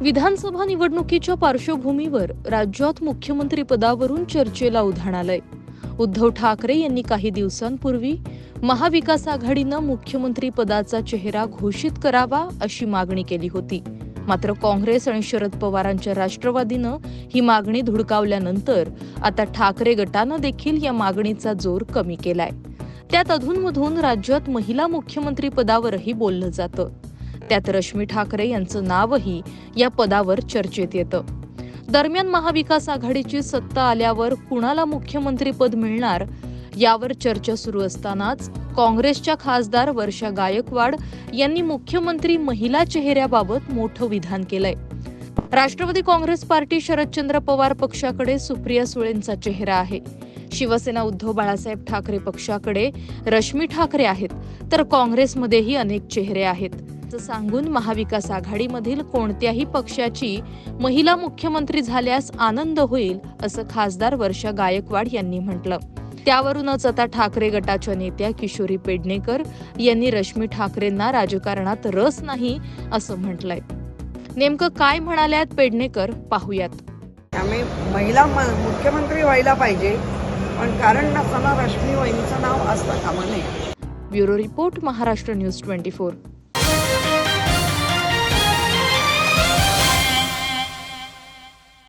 विधानसभा निवडणुकीच्या पार्श्वभूमीवर राज्यात मुख्यमंत्री पदावरून चर्चेला उधाण आलंय. उद्धव ठाकरे यांनी काही दिवसांपूर्वी महाविकास आघाडीनं मुख्यमंत्री पदाचा चेहरा घोषित करावा अशी मागणी केली होती. मात्र काँग्रेस आणि शरद पवारांच्या राष्ट्रवादीनं ही मागणी धुडकावल्यानंतर आता ठाकरे गटानं देखील या मागणीचा जोर कमी केलाय. त्यात अधूनमधून राज्यात महिला मुख्यमंत्री पदावरही बोललं जातं. त्यात रश्मी ठाकरे यांचं नावही या पदावर चर्चेत येतं. दरम्यान महाविकास आघाडीची सत्ता आल्यावर कुणाला मुख्यमंत्रीपद मिळणार? यावर चर्चा सुरू असतानाच काँग्रेसच्या खासदार वर्षा गायकवाड यांनी मुख्यमंत्री महिला चेहऱ्याबाबत मोठं विधान केलंय. राष्ट्रवादी काँग्रेस पार्टी शरदचंद्र पवार पक्षाकडे सुप्रिया सुळेंचा चेहरा आहे. शिवसेना उद्धव बाळासाहेब ठाकरे पक्षाकडे रश्मी ठाकरे आहेत तर काँग्रेसमध्येही अनेक चेहरे आहेत. असं सांगून महाविकास आघाडीमधील कोणत्याही पक्षाची महिला मुख्यमंत्री झाल्यास आनंद होईल असं खासदार वर्षा गायकवाड यांनी म्हटलं. त्यावरूनच आता ठाकरे गटाच्या नेत्या किशोरी पेडणेकर यांनी रश्मी ठाकरेंना राजकारणात रस नाही असं म्हटलंय. नेमकं काय म्हणाल्यात पेडणेकर? पाहूयात. त्यामुळे महिला मुख्यमंत्री व्हायला पाहिजे पण कारण नसताना रश्मी वहिनीचं नाव असता कामा नये. Bureau report Maharashtra news twenty four.